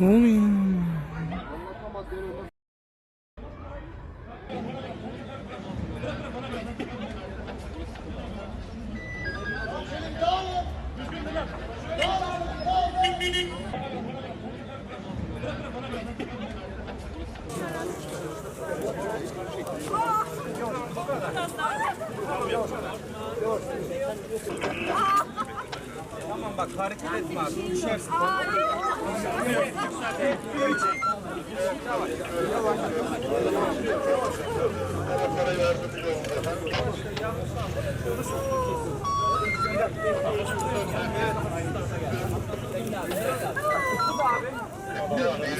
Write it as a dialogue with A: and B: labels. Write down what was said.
A: Ne oluyor?
B: Tamam bak hareket etme abi. Düşersin. Evet.